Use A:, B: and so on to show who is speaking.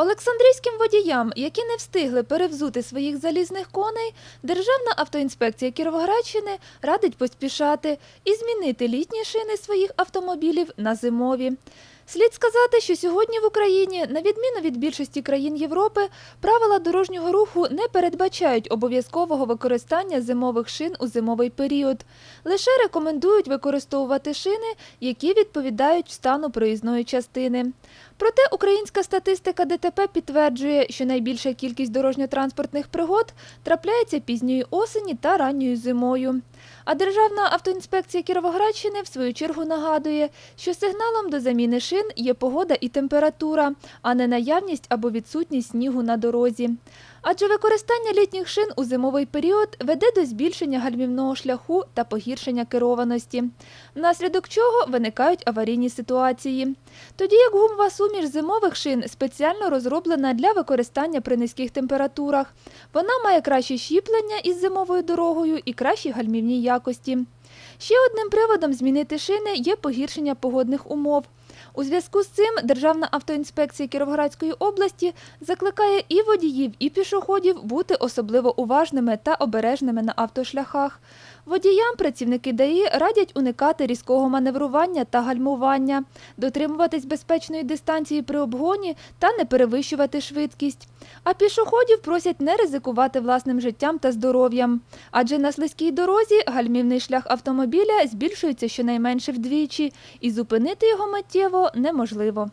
A: Олександрійським водіям, які не встигли перевзути своїх залізних коней, Державна автоінспекція Кіровоградщини радить поспішати і змінити літні шини своїх автомобілів на зимові. Слід сказати, що сьогодні в Україні, на відміну від більшості країн Європи, правила дорожнього руху не передбачають обов'язкового використання зимових шин у зимовий період. Лише рекомендують використовувати шини, які відповідають стану проїзної частини. Проте українська статистика ДТП підтверджує, що найбільша кількість дорожньо-транспортних пригод трапляється пізньої осені та ранньою зимою. А Державна автоінспекція Кіровоградщини в свою чергу нагадує, що сигналом до заміни шин є погода і температура, а не наявність або відсутність снігу на дорозі. Адже використання літніх шин у зимовий період веде до збільшення гальмівного шляху та погіршення керованості, внаслідок чого виникають аварійні ситуації. Тоді як гумова суміш зимових шин спеціально розроблена для використання при низьких температурах. Вона має краще щіплення із зимовою дорогою і кращі гальмівні якості. Ще одним приводом змінити шини є погіршення погодних умов. У зв'язку з цим Державна автоінспекція Кіровоградської області закликає і водіїв, і пішоходів бути особливо уважними та обережними на автошляхах. Водіям працівники ДАІ радять уникати різкого маневрування та гальмування, дотримуватись безпечної дистанції при обгоні та не перевищувати швидкість. А пішоходів просять не ризикувати власним життям та здоров'ям. Адже на слизькій дорозі гальмівний шлях автомобіля збільшується щонайменше вдвічі, і зупинити його миттєво неможливо.